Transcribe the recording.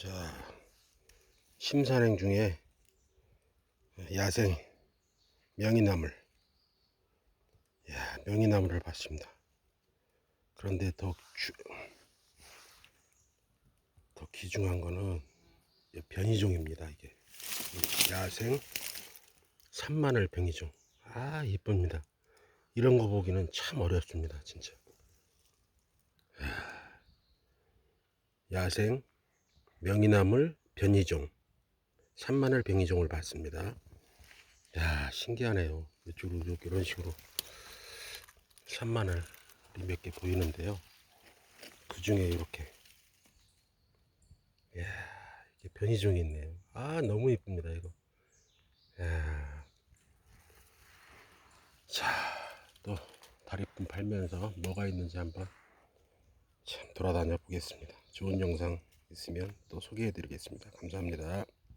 자, 심산행 중에 야생 명이나물, 야, 명이나물을 봤습니다. 그런데 더, 주, 더 귀중한 거는 이 변이종입니다. 이게 이 야생 산마늘 변이종. 아, 이쁩니다. 이런 거 보기는 참 어렵습니다, 진짜. 야, 야생 명이나물 변이종 산마늘 변이종을 봤습니다. 야 신기하네요. 이쪽으로 이런 식으로 산마늘이 몇 개 보이는데요. 그 중에 이렇게 야 이게 변이종이 있네요. 아 너무 이쁩니다 이거. 야. 자또 다리품 팔면서 뭐가 있는지 한번 참 돌아다녀 보겠습니다. 좋은 영상 있으면 또 소개해 드리겠습니다. 감사합니다.